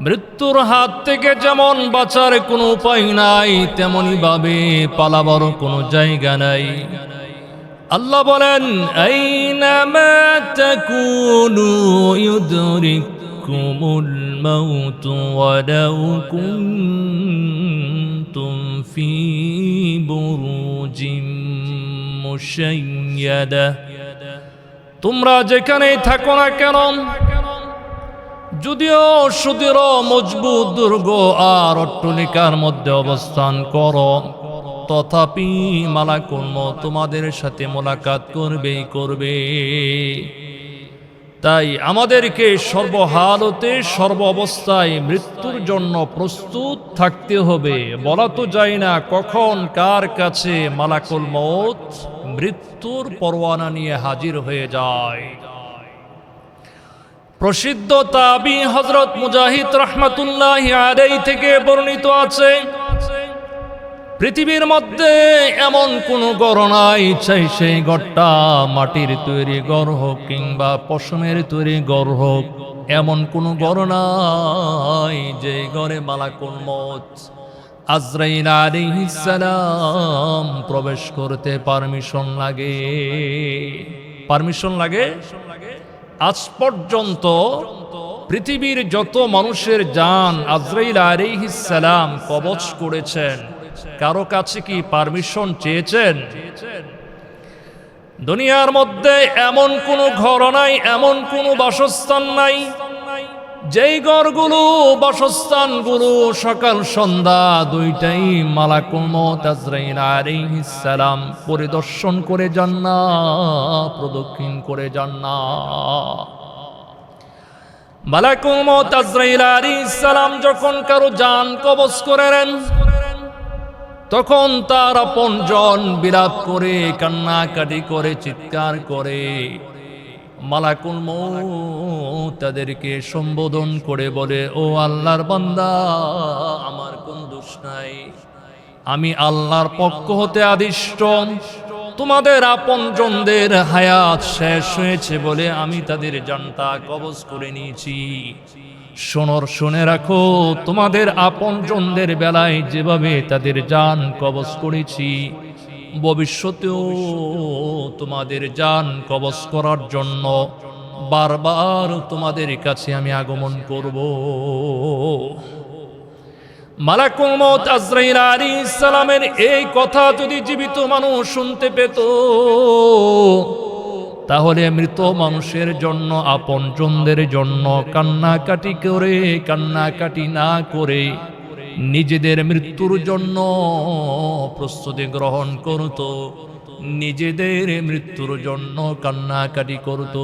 মৃত্যুর হাত থেকে যেমন বাঁচার কোনো উপায় নাই, তেমনি ভাবে পালাবার কোনো জায়গা নাই। আল্লাহ বলেন বুরুজিম মুশাইয়াদা। তোমরা যেখানেই থাকো না কেন যদিও সুদৃঢ় মজবুত দুর্গ আর অট্টলিকার মধ্যে অবস্থান করো। তথাপি মালাকুর্ম তোমাদের সাথে মোলাকাত করবেই করবে। তাই আমাদেরকে সর্বহালতে সর্ব অবস্থায় মৃত্যুর জন্য প্রস্তুত থাকতে হবে। বলা তো যায় না কখন কার কাছে মালাকুল মত মৃত্যুর পরোয়ানা নিয়ে হাজির হয়ে যায়। প্রসিদ্ধ তাবি হজরত মুজাহিদ রহমাতুল্লাহ আলাই থেকে বর্ণিত আছে, পৃথিবীর মধ্যে এমন কোনো গড় নাই চাই সেই গড়টা মাটির তৈরি গড় হোক কিংবা পশমের তৈরি গড় হোক, এমন কোনো গড় নাই যে গড়ে মালাকুল মত আজরাইল আলাইহিস সালাম প্রবেশ করতে পারমিশন লাগে। পারমিশন লাগে? আজ পর্যন্ত পৃথিবীর যত মানুষের যান আজরাইল সালাম কবচ করেছেন, কারও কাছে কি পারমিশন চেয়েছেন? দুনিয়ার মধ্যে এমন কোনো ঘর নাই, এমন কোনো বাসস্থান নাই যেই ঘরগুলো বাসস্থানগুলো, সকাল, সন্ধ্যা দুইটাই মালাকুল মত আজরাইল পরিদর্শন করে যান না, প্রদক্ষিণ করে যান না। মালাকুল মত আজরাইল আলাইহিস যখন কারও জান কবজ করে নেন, তখন তার আপনজন বিলাপ করে, কান্নাকাটি করে, চিৎকার করে মালাকুল মৌত তাদেরকে সম্বোধন করে বলে, ও আল্লাহর বান্দা, আমার কোন দোষ নাই। আমি আল্লাহর পক্ষ হতে আদিষ্ট। তোমাদের আপনজনদের হায়াত শেষ হয়েছে বলে আমি তাদের জানতা কবজ করে নিয়েছি। শোনর শুনে রাখো, তোমাদের আপনজনদের বেলায় যেভাবে তাদের জান কবজ করেছি ভবিষ্যতেও তোমাদের যান কবজ করার জন্য বারবার তোমাদের কাছে আমি আগমন করব। মালাকুল মত আজরাইল ইসলামের এই কথা যদি জীবিত মানুষ শুনতে পেত, তাহলে মৃত মানুষের জন্য আপন জনদের জন্য কান্নাকাটি করে, কান্নাকাটি না করে নিজেদের মৃত্যুর জন্য প্রস্তুতি গ্রহণ করত, নিজেদের মৃত্যুর জন্য কান্নাকাটি করত।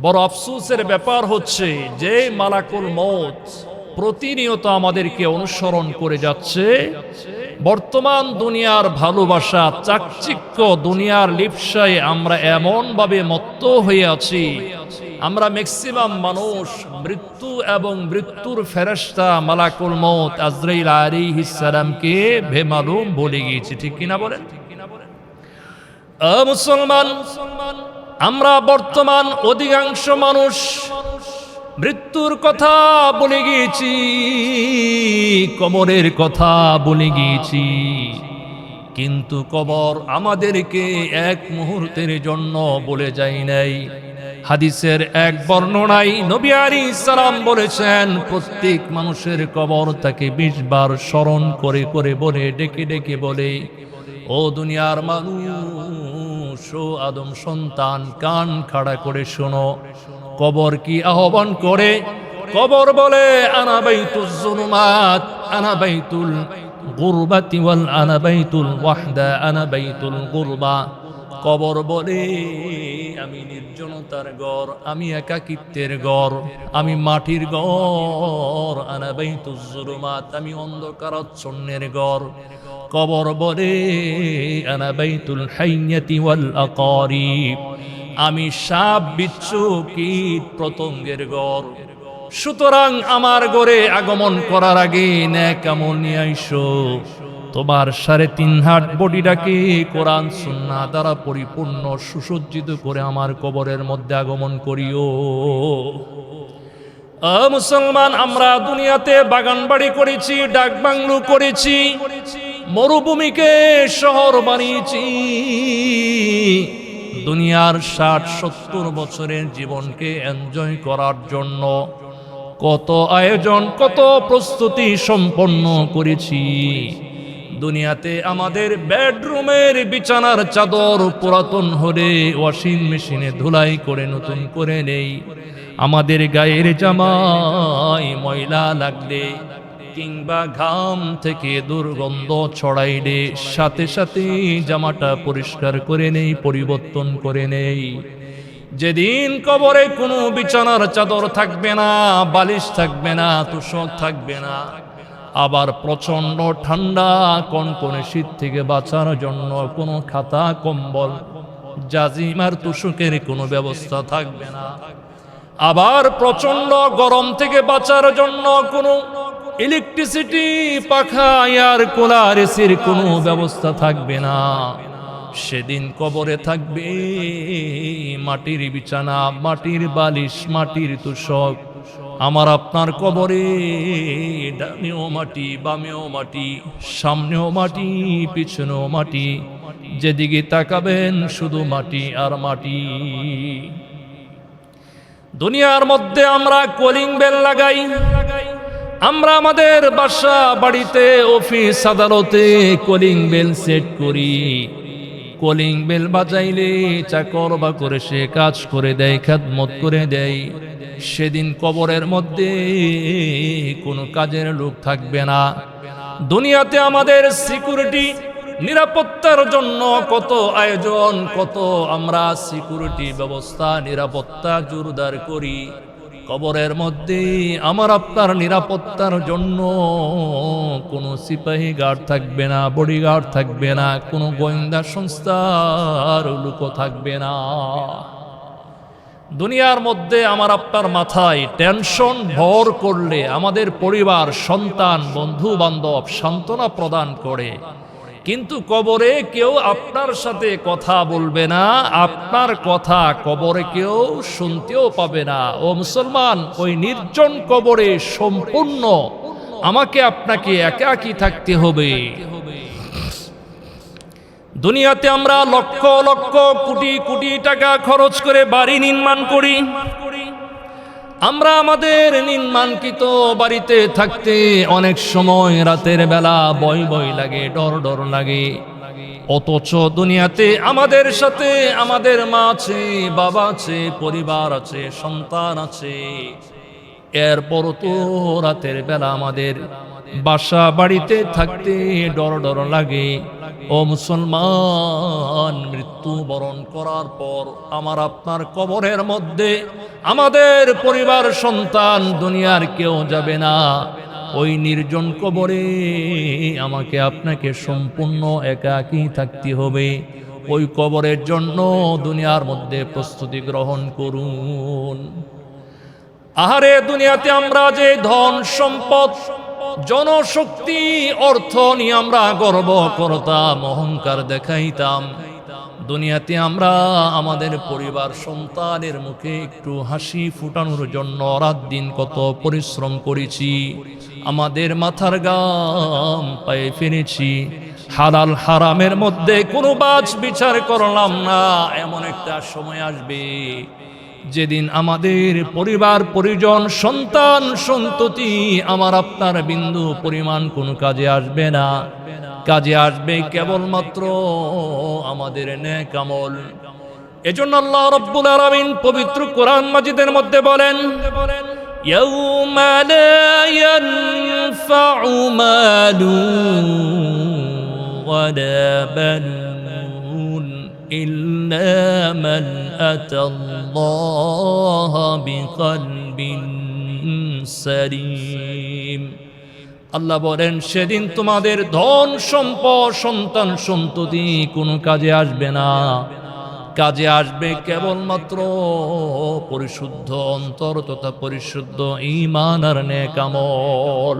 বড় আফসোসের ব্যাপার হচ্ছে, যে মালাকুল মত প্রতিনিয়ত আমাদেরকে অনুসরণ করে যাচ্ছে, বর্তমান দুনিয়ার ভালোবাসা, চাকচিক্য দুনিয়ার লিপসায় আমরা এমনভাবে মত্ত হয়ে আছি আমরা ম্যাক্সিমাম মানুষ, মৃত্যু এবং মৃত্যুর ফেরেস্তা মালাকুল মত আজরাইল আলাইহিস সালামকে বেমালুম বলে গিয়েছি, ঠিক কিনা বলেন? মুসলমান, আমরা বর্তমান অধিকাংশ মানুষ মৃত্যুর কথা বলে গিয়েছি, কবরের কথা বলে গিয়েছি। কিন্তু কবর আমাদেরকে এক মুহূর্তের জন্য বলে যাই নাই। হাদিসের এক বর্ণনায় নবী আলী সালাম বলেছেন, প্রত্যেক মানুষের কবর তাকে বিশ বার স্মরণ করে করে বলে, ডেকে ডেকে বলে, ও দুনিয়ার মানুষ, ও আদম সন্তান, কান খাড়া করে শোনো, কবর কি আহ্বান করে? কবর বলে, আনা বাইতুল জুলুমাত, আনা ওয়াহদা গুরবা। কবর বলে আমি নির্জনতার গড় আমি একাকিত্বের গড় আমি মাটির গড় আনা বাইতুল জুলুমাত, আমি অন্ধকারাচ্ছন্নের গড় কবর বলে আনা বাইতুল হাইয়াতি ওয়াল আকারিব, আমি সাপ বিচ্ছু কীট পতঙ্গের গড় সুতরাং আমার গড়ে আগমন করার আগে ন্যাকামল নিয়ে আইসো। তোমার সাড়ে তিন হাট বডিটাকে কোরআন সুন্না দ্বারা পরিপূর্ণ সুসজ্জিত করে আমার কবরের মধ্যে আগমন করিও। মুসলমান, আমরা দুনিয়াতে বাগান বাড়ি করেছি ডাক বাংলো করেছি, মরুভূমিকে শহর বানিয়েছি। দুনিয়ার ষাট সত্তর বছরের জীবনকে এনজয় করার জন্য কত আয়োজন, কত প্রস্তুতি সম্পন্ন করেছি। দুনিয়াতে আমাদের বেডরুমের বিছানার চাদর পুরাতন হলে ওয়াশিং মেশিনে ধুলাই করে, নতুন করে নেই। আমাদের গায়ের জামাই ময়লা লাগলে কিংবা ঘাম থেকে দুর্গন্ধ ছড়াইলে সাথে সাথে জামাটা পরিষ্কার করে নেই, পরিবর্তন করে নেই। যেদিন কবরে কোনো বিছানার চাদর থাকবে না, বালিশ থাকবে না, তুষক থাকবে না। আবার প্রচণ্ড ঠান্ডা কনকনে শীত থেকে বাঁচার জন্য কোনো খাতা, কম্বল, জাজিমার তুষকের কোনো ব্যবস্থা থাকবে না। আবার প্রচণ্ড গরম থেকে বাঁচার জন্য কোনো ইলেকট্রিসিটি পাখা এয়ার কুলার এসির কোনো ব্যবস্থা থাকবে না। সেদিন কবরে থাকবে মাটির বিছানা, মাটির বালিশ, মাটির তুষক আমার আপনার কবরে, ডানেও মাটি, বামেও মাটি, সামনেও মাটি, পিছনেও মাটি, যেদিকে তাকাবেন শুধু মাটি আর মাটি। দুনিয়ার মধ্যে আমরা কলিং বেল লাগাই। আমরা আমাদের বাসা বাড়িতে, অফিস, আদালতে কলিং বেল সেট করি। কলিং বেল বাজাইলে চাকর বা করে সে কাজ করে দেয়, খেদমত করে দেয়। সেদিন কবরের মধ্যে কোনো কাজের লোক থাকবে না। দুনিয়াতে আমাদের সিকিউরিটি নিরাপত্তার জন্য কত আয়োজন, কত আমরা সিকিউরিটি ব্যবস্থা, নিরাপত্তা জোরদার করি। কবরের মধ্যে আমার আপনার নিরাপত্তার জন্য কোনো সিপাহী গার্ড থাকবে না বডিগার্ড থাকবে না, কোনো গোয়েন্দা সংস্থার লোক থাকবে না। দুনিয়ার মধ্যে আমার আপনার মাথায় টেনশন ভর করলে আমাদের পরিবার, সন্তান বন্ধু বান্ধব সান্ত্বনা প্রদান করে। কিন্তু কবরে কেউ আপনার সাথে কথা বলবে না, আপনার কথা কবরে কেউ শুনতেও পাবে না। ও মুসলমান, ওই নির্জন কবরে সম্পূর্ণ আমাকে আপনাকে একাকি থাকতে হবে? দুনিয়াতে আমরা লক্ষ লক্ষ কোটি কোটি টাকা খরচ করে বাড়ি নির্মাণ করি। আমরা আমাদের নির্মাণকৃত বাড়িতে থাকতে অনেক সময় রাতের বেলা বই বই লাগে, ডর ডর লাগে। অথচ দুনিয়াতে আমাদের সাথে আমাদের মা আছে, বাবা আছে, পরিবার আছে, সন্তান আছে। এরপর তো রাতের বেলা আমাদের বাসা বাড়িতে থাকতে ডর ডর লাগে। ও মুসলমান মৃত্যু বরণ করার পর আমার আপনার কবরের মধ্যে আমাদের পরিবার, সন্তান, দুনিয়ার কেউ যাবে না। ওই নির্জন কবরে আমাকে আপনাকে সম্পূর্ণ একাকী থাকতে হবে। ওই কবরের জন্য দুনিয়ার মধ্যে প্রস্তুতি গ্রহণ করুন। আহারে, দুনিয়াতে আমরা যে ধন সম্পদ জনশক্তি অর্থ নিয়ে আমরা গর্ব করতাম, অহংকার দেখাইতাম। দুনিয়াতে আমরা আমাদের পরিবার সন্তানের মুখে একটু হাসি ফুটানোর জন্য রাত দিন কত পরিশ্রম করেছি, আমাদের মাথার গাম পায়ে ফেলেছি। হালাল হারামের মধ্যে কোনো বাজ বিচার করলাম না, এমন একটা সময় আসবে যেদিন আমাদের পরিবার পরিজন সন্তান সন্ততি আমার আপনার বিন্দু পরিমাণ কোনো কাজে আসবে না কাজে আসবে কেবলমাত্র আমাদের নেক আমল এজন্য আল্লাহ রব্বুল আলামিন পবিত্র কোরআন মাজিদের মধ্যে বলেন يوم لا ينفع مال ولا بنون إلا من أتى الله بقلب سليم আল্লাহ বলেন সেদিন তোমাদের ধন সম্পদ সন্তান সন্ততি কোনো কাজে আসবে না কাজে আসবে কেবলমাত্র পরিশুদ্ধ অন্তর তথা পরিশুদ্ধ ইমান আর নেকামল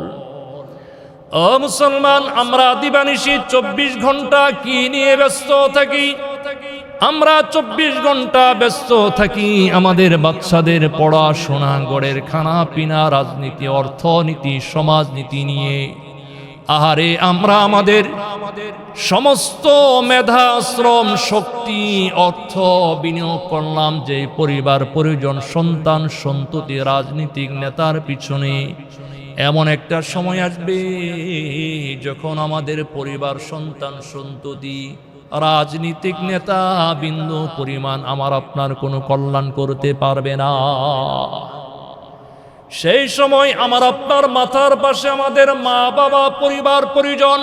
ও মুসলমান আমরা দিবানিশি চব্বিশ ঘন্টা কি নিয়ে ব্যস্ত থাকি আমরা চব্বিশ ঘণ্টা ব্যস্ত থাকি আমাদের বাচ্চাদের পড়াশোনা গড়ের খানা পিনা রাজনীতি, অর্থনীতি, সমাজনীতি নিয়ে। আহারে, আমরা আমাদের সমস্ত মেধা, শ্রম, শক্তি, অর্থ বিনিয়োগ করলাম যে পরিবার, পরিজন, সন্তান, সন্ততি, রাজনীতিক নেতার পিছনে। এমন একটা সময় আসবে যখন আমাদের পরিবার, সন্তান, সন্ততি রাজনীতিক নেতা বিন্দু পরিমাণ আমার আপনার কোনো কল্যাণ করতে পারবে না। সেই সময় আমার আপনার মাথার পাশে আমাদের মা বাবা, পরিবার, পরিজন,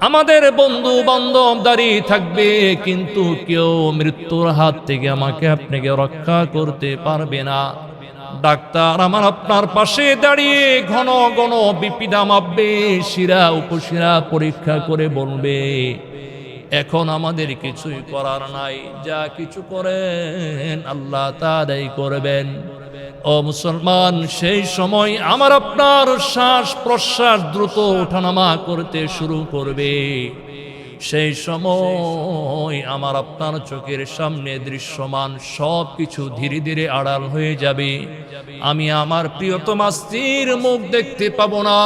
আমাদের বন্ধু বান্ধব দাঁড়িয়ে থাকবে, কিন্তু কেউ মৃত্যুর হাত থেকে আমাকে আপনাকে রক্ষা করতে পারবে না। ডাক্তার আমার আপনার পাশে দাঁড়িয়ে ঘন ঘন বিপিদা মাপবে, শিরা উপশিরা পরীক্ষা করে বলবে এখন আমাদের কিছুই করার নাই। যা কিছু করেন আল্লাহ তারাই করবেন। ও মুসলমান, সেই সময় আমার আপনার শ্বাস প্রশ্বাস দ্রুত ওঠানামা করতে শুরু করবে। সেই সময় আমার আপনার চোখের সামনে দৃশ্যমান সব কিছু ধীরে ধীরে আড়াল হয়ে যাবে। আমি আমার প্রিয়তমা স্ত্রীর মুখ দেখতে পাবো না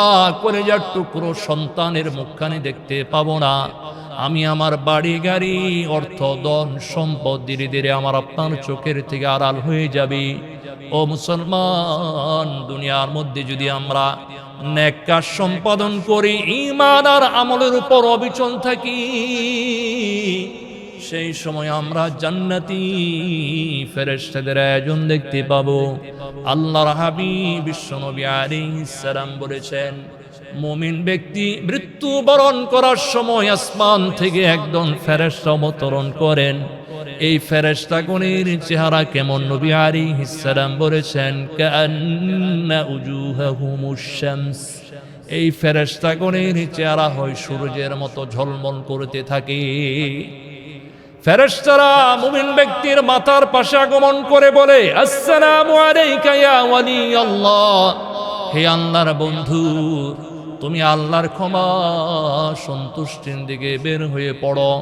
করে যার টুকরো সন্তানের মুখখানি দেখতে পাবো না। আমি আমার বাড়ি গাড়ি, অর্থ, ধন, সম্পদ ধীরে ধীরে আমার আপনার চোখের থেকে আড়াল হয়ে যাবে। ও মুসলমান, দুনিয়ার মধ্যে যদি আমরা নেকার সম্পাদন করি ইমান আর আমলের উপর অবিচল থাকি, সেই সময় আমরা জান্নাতি ফেরেস্তাদের আয়োজন দেখতে পাবো। আল্লাহর হাবিব বিশ্বনবী আলাইহিস সালাম বলেছেন মুমিন ব্যক্তি মৃত্যুবরণ করার সময় আসমান থেকে একজন ফেরেশতা অবতরণ করেন। এই ফেরেশতাগণের চেহারা কেমন? নবী আলাইহিস সালাম বলেছেন এই ফেরেশতাগণের চেহারা হয় সূর্যের মতো ঝলমল করতে থাকে। ফেরেশতারা মুমিন ব্যক্তির মাথার পাশে আগমন করে বলে, আসসালামু আলাইকা ইয়া ওয়ালি আল্লাহ হে আল্লাহর বন্ধু তুমি আল্লাহর ক্ষমা, সন্তুষ্টির দিকে বের হয়ে পড়ো।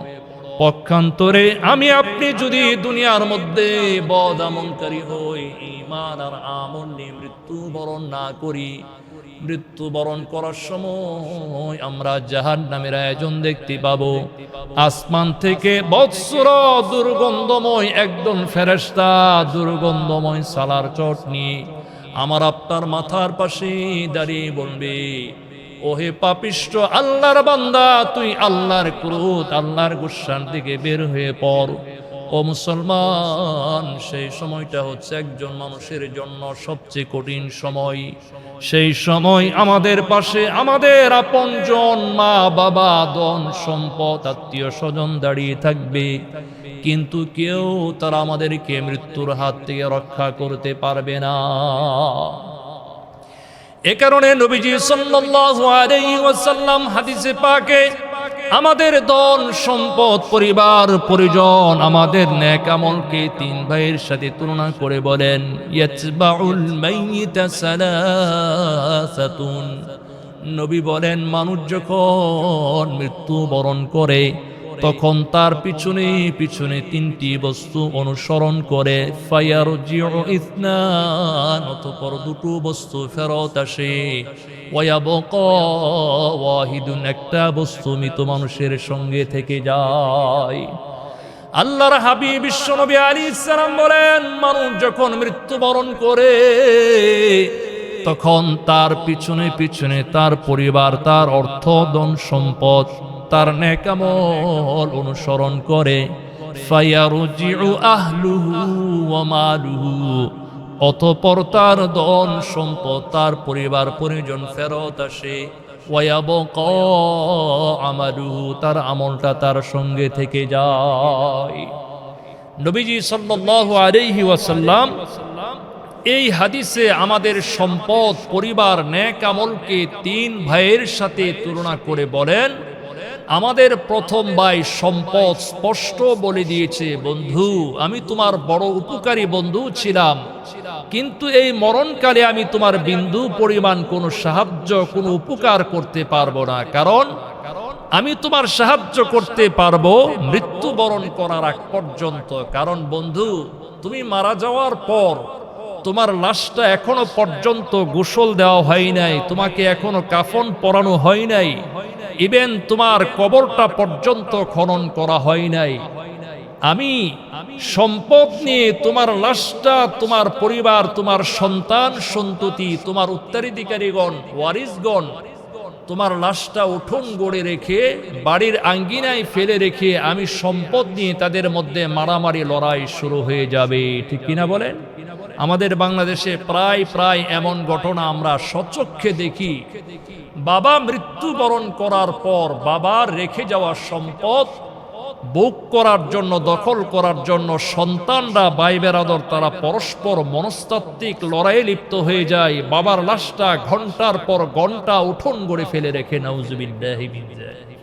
পক্ষান্তরে আমি আপনি যদি দুনিয়ার মধ্যে বদ আমলকারী হই ইমান আর আমল নিয়ে মৃত্যুবরণ না করি, মৃত্যুবরণ করার সময় আমরা জাহান নামের আয়োজন দেখতে পাব। আসমান থেকে বৎসর দুর্গন্ধময় একদম ফেরেস্তা দুর্গন্ধময় সালার চট নিয়ে আমার আপনার মাথার পাশে দাঁড়িয়ে বলবে ওহে পাপিষ্ট আল্লাহর বান্দা, তুই আল্লাহর ক্রোধ, আল্লাহর গুসার দিকে বের হয়ে পড়। ও মুসলমান, সেই সময়টা হচ্ছে একজন মানুষের জন্য সবচেয়ে কঠিন সময়। সেই সময় আমাদের পাশে আমাদের আপনজন মা, বাবা দন সম্পদ, আত্মীয় স্বজন দাঁড়িয়ে থাকবে। কিন্তু কেউ তারা আমাদেরকে মৃত্যুর হাত থেকে রক্ষা করতে পারবে না। এ কারণে নবীজি ওয়াসাল্লাম হাদিসে পাকে, আমাদের দল সম্পদ, পরিবার, পরিজন আমাদের নেক আমলকে তিন ভাইয়ের সাথে তুলনা করে বলেন নবী বলেন, মানুষ যখন মৃত্যুবরণ করে তখন তার পিছনে পিছনে তিনটি বস্তু অনুসরণ করে ফায়ার জিও ইসনান, অতপর দুটো বস্তু ফেরত আসে। ওয়াহিদুন, একটা বস্তু মৃত মানুষের সঙ্গে থেকে যায়। আল্লাহর হাবিব বিশ্বনবী আলী ইসলাম বলেন, মানুষ যখন মৃত্যুবরণ করে, তখন তার পিছনে পিছনে তার পরিবার, তার অর্থ, ধন, সম্পদ তার নেকামল অনুসরণ করে। অতপর তার ধন সম্পদ তার পরিবার পরিজন ফেরত আসে। তার আমলটা তার সঙ্গে থেকে যায়। নবীজি আলাইহি ওয়াসাল্লাম এই হাদিসে আমাদের সম্পদ, পরিবার ন্যাক আমলকে তিন ভাইয়ের সাথে তুলনা করে বলেন আমাদের প্রথম ভাই সম্পদ স্পষ্ট বলে দিয়েছে, বন্ধু, আমি তোমার বড় উপকারী বন্ধু ছিলাম। কিন্তু এই মরণকালে আমি তোমার বিন্দু পরিমাণ কোনো সাহায্য, কোনো উপকার করতে পারব না। কারণ আমি তোমার সাহায্য করতে পারব মৃত্যুবরণ করার আগ পর্যন্ত। কারণ, বন্ধু, তুমি মারা যাওয়ার পর তোমার লাশটা এখনও পর্যন্ত গোসল দেওয়া হয় নাই, তোমাকে এখনও কাফন পরানো হয় নাই। ইভেন তোমার কবরটা পর্যন্ত খনন করা হয় নাই। আমি সম্পদ নিয়ে তোমার লাশটা, তোমার পরিবার, তোমার সন্তান, সন্ততি, তোমার উত্তরাধিকারীগণ, ওয়ারিসগণ তোমার লাশটা উঠোন গড়ে রেখে, বাড়ির আঙ্গিনায় ফেলে রেখে আমি সম্পদ নিয়ে তাদের মধ্যে মারামারি লড়াই শুরু হয়ে যাবে। ঠিক কিনা বলেন? আমাদের বাংলাদেশে প্রায় প্রায় এমন ঘটনা আমরা সচক্ষে দেখি। বাবা মৃত্যুবরণ করার পর বাবার রেখে যাওয়া সম্পদ বুক করার জন্য, দখল করার জন্য সন্তানরা ভাই বেরাদর তারা পরস্পর মনস্তাত্ত্বিক লড়াইয়ে লিপ্ত হয়ে যায় বাবার লাশটা ঘণ্টার পর ঘণ্টা উঠোন গড়ে ফেলে রেখে, নাউজুবিল্লাহি যালিক।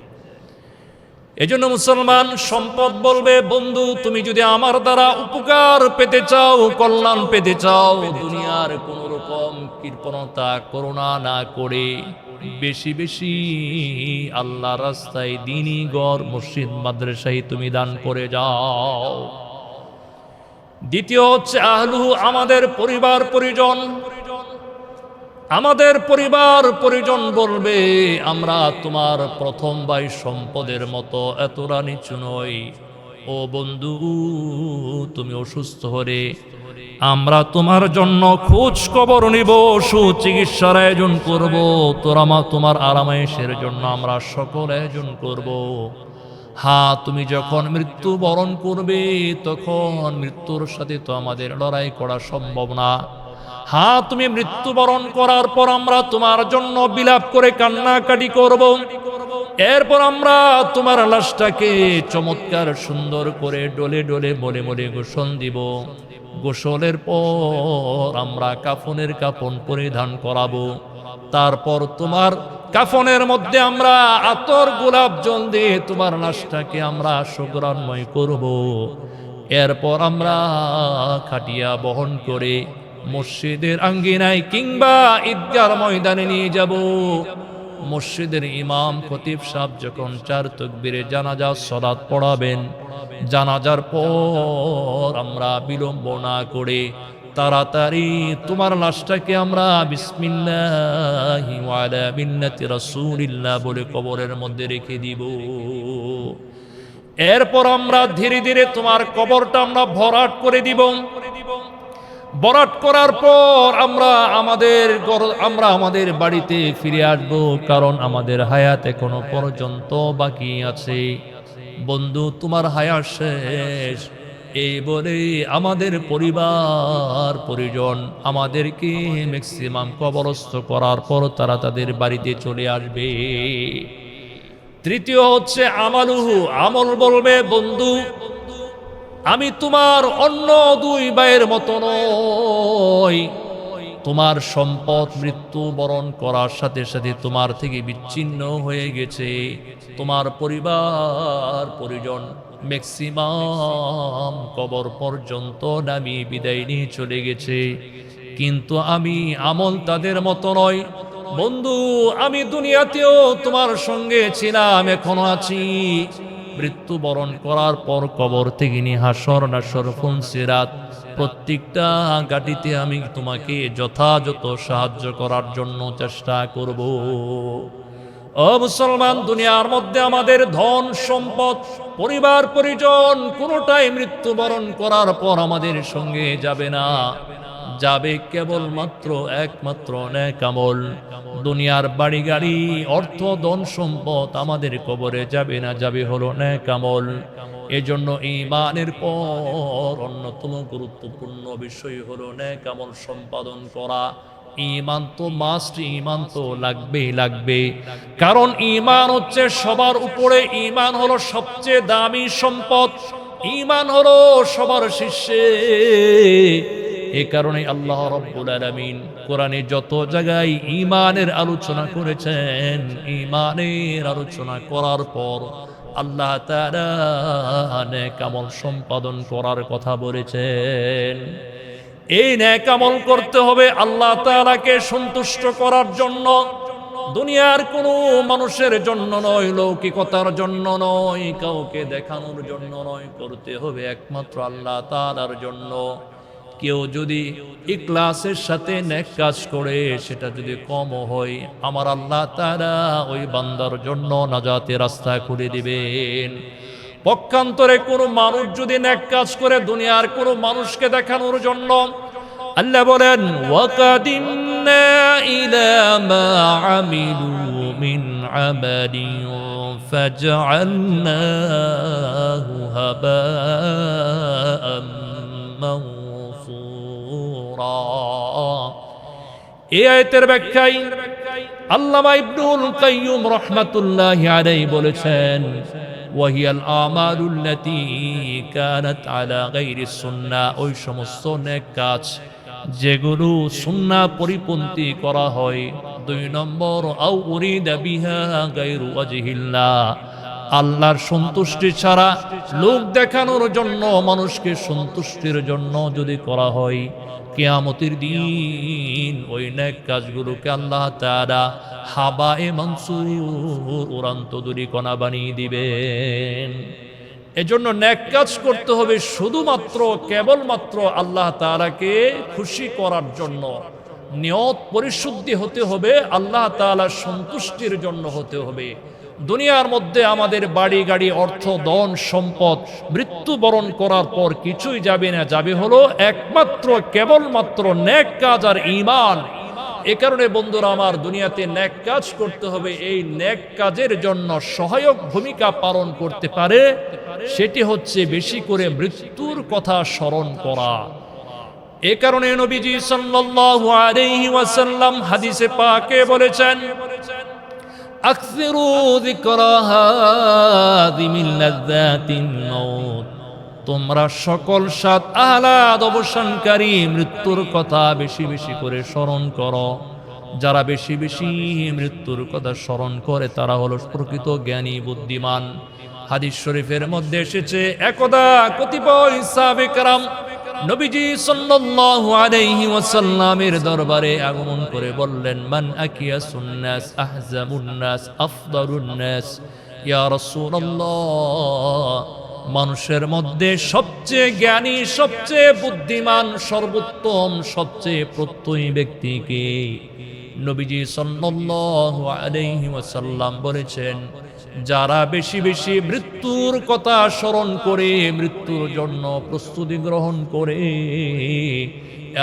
এজন্য মুসলমান, সম্পদ বলবে, বন্ধু, তুমি যদি আমার দ্বারা উপকার পেতে চাও, কল্যাণ পেতে চাও, দুনিয়ার কোন রকম কৃপণতা করুণা না করে বেশি বেশি আল্লাহ রাস্তায় দিনই গড় মসজিদ, মাদ্রাসায় তুমি দান করে যাও। দ্বিতীয় হচ্ছে আহলুহু আমাদের পরিবার, পরিজন। আমাদের পরিবার, পরিজন বলবে, আমরা তোমার প্রথম ভাই সম্পদের মতো এতটা নিচু নই ও বন্ধু, তুমি অসুস্থ হলে আমরা তোমার জন্য খোঁজ খবর নিব, সুচিকিৎসার আয়োজন করব, তোরা মা তোমার আরামায়েশের জন্য আমরা সকল আয়োজন করব। হা, তুমি যখন মৃত্যু বরণ করবে, তখন মৃত্যুর সাথে তো আমাদের লড়াই করা সম্ভব না। হা, তুমি মৃত্যুবরণ করার পর আমরা তোমার জন্য বিলাপ করে কান্নাকাটি করব। এরপর আমরা তোমার লাশটাকে চমৎকার সুন্দর করে ডলে ডলে মনে মনে গোসল দিব। গোসলের পর আমরা কাফনের কাফন পরিধান করাবো। তারপর তোমার কাফনের মধ্যে আমরা আতর গোলাপ জল দিয়ে তোমার লাশটাকে আমরা সুগ্রান্ময় করব। এরপর আমরা খাটিয়া বহন করে মসজিদের আঙ্গিনায় কিংবা ঈদগার ময়দানে নিয়ে যাব। মসজিদের ইমাম খতিব সাহেব যখন চার তকবিরে জানাজা, সলাৎ পড়াবেন, জানাজার পর আমরা বিলম্ব না করে তাড়াতাড়ি তোমার লাশটাকে আমরা বিসমিল্লাহি ওয়ালা মিন্নাতি রাসূলিল্লাহ বলে কবরের মধ্যে রেখে দিব। এরপর আমরা ধীরে ধীরে তোমার কবরটা আমরা ভরাট করে দিব। বরাট করার পর আমরা আমাদের আমরা আমাদের বাড়িতে ফিরে আসব, কারণ আমাদের হায়াত এখনও পর্যন্ত বাকি আছে। বন্ধু, তোমার হায়াত শেষ। এই বলে আমাদের পরিবার, পরিজন আমাদেরকে ম্যাক্সিমাম কবরস্থ করার পর তারা তাদের বাড়িতে চলে আসবে। তৃতীয় হচ্ছে আমালুহু। আমল বলবে, বন্ধু আমি তোমার অন্য দুই ভাইয়ের মতো নই। তোমার সম্পদ, মৃত্যু বরণ করার সাথে সাথে তোমার থেকে বিচ্ছিন্ন হয়ে গেছে। তোমার পরিবার, পরিজন ম্যাক্সিমাম কবর পর্যন্ত নামি বিদায় নিয়ে চলে গেছে। কিন্তু আমি আমল তাদের মতো নয় বন্ধু, আমি দুনিয়াতেও তোমার সঙ্গে ছিলাম, এখনও আছি। মৃত্যুবরণ করার পর কবর থেকে নিয়ে হাসর নাসর প্রত্যেকটা গাটিতে আমি তোমাকে যথাযথ সাহায্য করার জন্য চেষ্টা করব। ও মুসলমান, দুনিয়ার মধ্যে আমাদের ধন, সম্পদ, পরিবার, পরিজন কোনোটাই মৃত্যুবরণ করার পর আমাদের সঙ্গে যাবে না। যাবে কেবলমাত্র একমাত্র ন্যাকামল দুনিয়ার বাড়ি গাড়ি, অর্থ, ধন সম্পদ আমাদের কবরে যাবে না, যাবে হলো ন্যাকামল এজন্য ইমানের পর অন্যতম গুরুত্বপূর্ণ বিষয় হলো ন্যাকামল সম্পাদন করা। ইমান তো মাস্ট ইমান তো লাগবেই, লাগবে। কারণ ইমান হচ্ছে সবার উপরে ইমান হলো সবচেয়ে দামি সম্পদ। ইমান হলো সবার শীর্ষে। এ কারণে আল্লাহ রব্বুল আলামিন কোরআনে যত জায়গায় ইমানের আলোচনা করেছেন ইমানের আলোচনা করার পর আল্লাহ নেকামল সম্পাদন করার কথা বলেছেন। এই ন্যাকামল করতে হবে আল্লাহ তাআলাকে সন্তুষ্ট করার জন্য। দুনিয়ার কোনো মানুষের জন্য নয়, লৌকিকতার জন্য নয়, কাউকে দেখানোর জন্য নয়, করতে হবে একমাত্র আল্লাহ তাআলার জন্য। কেউ যদি ইকলাসের সাথে নেক কাজ করে, সেটা যদি কম হয়, আমার আল্লাহ তারা ওই বান্দার জন্য নাজাতের রাস্তা খুলে দিবেন। পক্ষান্তরে কোনো মানুষ যদি নেক কাজ করে, দুনিয়ার কোনো মানুষকে দেখানোর জন্য আল্লাহ বলেন ওয়াকাদিন্না মা মানসুরা এই আয়াতের ব্যাখ্যায় আল্লামা ইবনুল কাইয়ুম রাহমাতুল্লাহি আলাইহি বলেছেন وهي الأعمال التي كانت على غير السنة ওই সমস্ত নেক কাজ যেগুলো সুন্না পরিপন্থী করা হয় দুই নম্বর আউ উরিদা বিহা গায়রু ওয়াজহিল্লাহ আল্লাহর সন্তুষ্টি ছাড়া লোক দেখানোর জন্য, মানুষকে সন্তুষ্টির জন্য যদি করা হয়, কেয়ামতির দিন ওই নেক কাজগুলোকে আল্লাহ তারা হাবা এ মনসুর উড়ান্ত দূরি কণা বানিয়ে দিবেন। এজন্য ন্যাক কাজ করতে হবে শুধুমাত্র, কেবলমাত্র আল্লাহ তাআলাকে খুশি করার জন্য। নিয়ত পরিশুদ্ধি হতে হবে, আল্লাহ তাআলার সন্তুষ্টির জন্য হতে হবে। দুনিয়ার মধ্যে আমাদের বাড়ি, গাড়ি, অর্থ, ধন, সম্পদ মৃত্যুবরণ করার পর কিছুই যাবে না। যাবে হলো একমাত্র, কেবলমাত্র ন্যাক কাজ আর ইমান এ কারণে বন্ধুরা, আমার দুনিয়াতে ন্যাক কাজ করতে হবে। এই ন্যাক কাজের জন্য সহায়ক ভূমিকা পালন করতে পারে, সেটি হচ্ছে বেশি করে মৃত্যুর কথা স্মরণ করা। এ কারণে নবীজি সাল্লাল্লাহু আলাইহি ওয়াসাল্লাম হাদিসে পাকে বলেছেন তোমরা সকল সাত আহলাদ অবসানকারী মৃত্যুর কথা বেশি বেশি করে স্মরণ করো। যারা বেশি বেশি মৃত্যুর কথা স্মরণ করে, তারা হলো প্রকৃত জ্ঞানী, বুদ্ধিমান। হাদিস শরীফের মধ্যে এসেছে, একদা কতিপয় সাবেকরাম নবীজি সাল্লাল্লাহু আলাইহি ওয়াসাল্লামের দরবারে আগমন করে বললেন, মান আকিয়াসুন নাস আহজাবুন নাস আফদালুন নাস, ইয়া রাসূলুল্লাহ। মানুষের মধ্যে সবচেয়ে জ্ঞানী, সবচেয়ে বুদ্ধিমান, সর্বোত্তম, সবচেয়ে প্রত্যয়ী ব্যক্তিকে নবীজি সাল্লাল্লাহু আলাইহি ওয়াসাল্লাম বলেছেন যারা বেশি বেশি মৃত্যুর কথা স্মরণ করে, মৃত্যুর জন্য প্রস্তুতি গ্রহণ করে,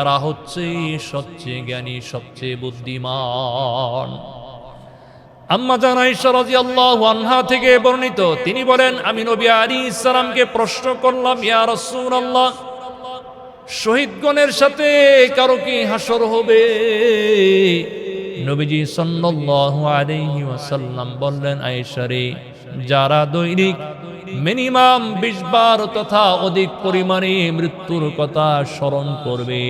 এরা হচ্ছে সবচেয়ে জ্ঞানী, সবচেয়ে বুদ্ধিমান। আম্মা জানাইশা রাদিয়াল্লাহু আনহা থেকে বর্ণিত, তিনি বলেন, আমি নবী আলী ইসলামকে প্রশ্ন করলাম, ইয়া আল্লাহ শহীদগণের সাথে কারও কি হাসর হবে? নবীজি ওয়াসাল্লাম বললেন, আয়েশারে, যারা দৈনিক মিনিমাম বিশ বার তথা অধিক পরিমাণে মৃত্যুর কথা স্মরণ করবে,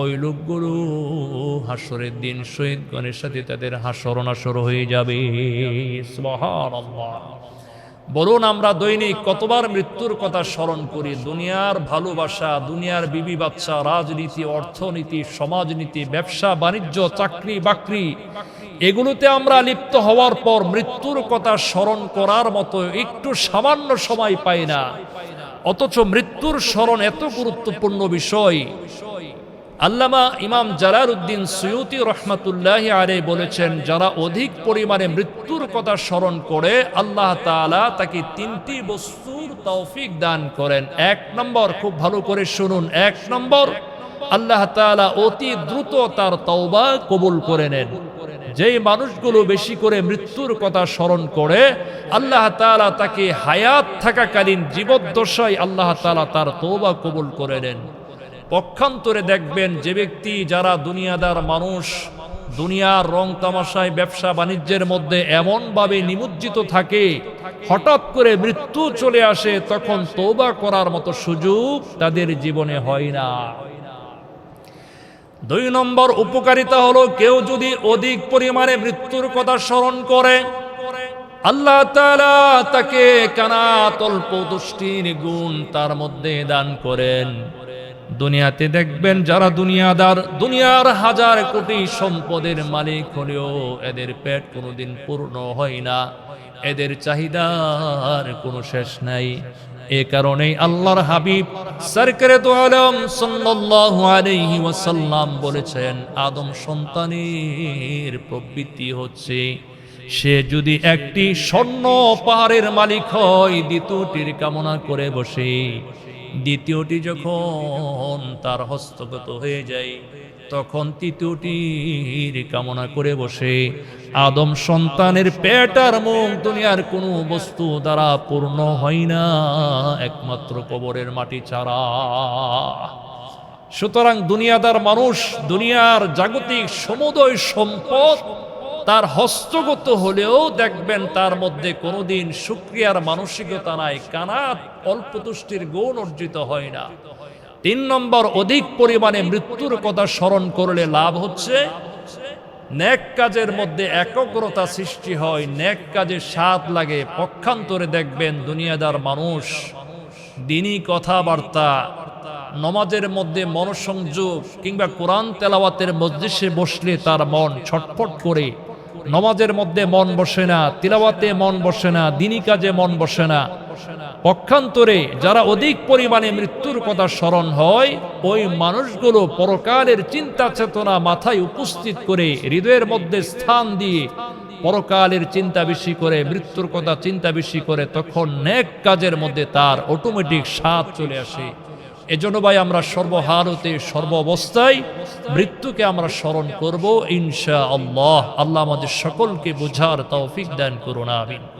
ওই লোকগুলো হাসরের দিন শহীদগণের সাথে তাদের হাসর নাসর হয়ে যাবে। বলুন আমরা দৈনিক কতবার মৃত্যুর কথা স্মরণ করি? দুনিয়ার ভালোবাসা, দুনিয়ার বিবি বাচ্চা, রাজনীতি, অর্থনীতি, সমাজনীতি, ব্যবসা, বাণিজ্য, চাকরি, বাকরি, এগুলোতে আমরা লিপ্ত হওয়ার পর মৃত্যুর কথা স্মরণ করার মতো একটু সামান্য সময় পাই না। অথচ মৃত্যুর স্মরণ এত গুরুত্বপূর্ণ বিষয়। আল্লামা ইমাম জালালউদ্দিন সৈয়দি রহমাতুল্লাহ আরে বলেছেন, যারা অধিক পরিমাণে মৃত্যুর কথা স্মরণ করে, আল্লাহ তাআলা তাকে তিনটি বস্তুর তৌফিক দান করেন। এক নম্বর, খুব ভালো করে শুনুন, এক নম্বর, আল্লাহ তাআলা অতি দ্রুত তার তওবা কবুল করে নেন। যেই মানুষগুলো বেশি করে মৃত্যুর কথা স্মরণ করে, আল্লাহ তাআলা তাকে হায়াত থাকাকালীন জীবদ্দশায় আল্লাহ তাআলা তার তৌবা কবুল করে নেন। পক্ষান্তরে দেখবেন যে ব্যক্তি যারা দুনিয়াদার মানুষ, দুনিয়ার রং তামাশায় ব্যবসা বাণিজ্যের মধ্যে এমনভাবে নিমজ্জিত থাকে, হঠাৎ করে মৃত্যু চলে আসে, তখন তৌবা করার মতো সুযোগ তাদের জীবনে হয় না। দুই নম্বর উপকারিতা হলো কেউ যদি অধিক পরিমাণে মৃত্যুর কথা স্মরণ করে, আল্লাহ তাআলা তাকে কানা তল্প দুষ্টির গুণ তার মধ্যে দান করেন। দুনিয়াতে দেখবেন যারা দুনিয়াদার, দুনিয়ার হাজার কোটি সম্পদের মালিক হলেও এদের পেট কোনোদিন পূর্ণ হয় না। এদের চাহিদার কোনো শেষ নাই। এ কারণেই আল্লাহর হাবিব সরকারে তো আলম আলাইহি বলেছেন, আদম সন্তানের প্রবৃত্তি হচ্ছে, সে যদি একটি স্বর্ণ পাহাড়ের মালিক হয়, দ্বিতীয়টির কামনা করে বসে। দ্বিতীয়টি যখন তার হস্তগত হয়ে যায়, তখন তৃতীয়টির কামনা করে বসে। আদম সন্তানের পেট আর মুখ দুনিয়ার কোনো বস্তু দ্বারা পূর্ণ হয় না, একমাত্র কবরের মাটি ছাড়া। সুতরাং দুনিয়াদার মানুষ, দুনিয়ার জাগতিক সমুদয় সম্পদ তার হস্তগত হলেও দেখবেন তার মধ্যে কোনোদিন সুক্রিয়ার মানসিকতা নাই, কানাত অল্প তুষ্টির গুণ অর্জিত হয় না। তিন নম্বর, অধিক পরিমাণে মৃত্যুর কথা স্মরণ করলে লাভ হচ্ছে, নেক কাজের মধ্যে একগ্রতা সৃষ্টি হয়, নেক কাজে স্বাদ লাগে, পক্ষান্তরে দেখবেন দুনিয়াদার মানুষ দিনই কথাবার্তা, নমাজের মধ্যে মনসংযোগ কিংবা কোরআন তেলাওয়াতের মজলিসে বসলে তার মন ছটফট করে নমাজের মধ্যে মন বসে না, তিলাওয়াতে মন বসে না দিনই কাজে মন বসে না। পক্ষান্তরে যারা অধিক পরিমাণে মৃত্যুর কথা স্মরণ হয়, ওই মানুষগুলো পরকালের চিন্তা চেতনা মাথায় উপস্থিত করে হৃদয়ের মধ্যে স্থান দিয়ে পরকালের চিন্তা বেশি করে, মৃত্যুর কথা চিন্তা বেশি করে, তখন নেক কাজের মধ্যে তার অটোমেটিক স্বাদ চলে আসে। এজন্য ভাই আমরা সর্বহারতে সর্ব অবস্থায় মৃত্যুকে আমরা স্মরণ করব ইনশা আল্লাহ আল্লাহ আমাদের সকলকে বোঝার তৌফিক দান করুন, আমিন।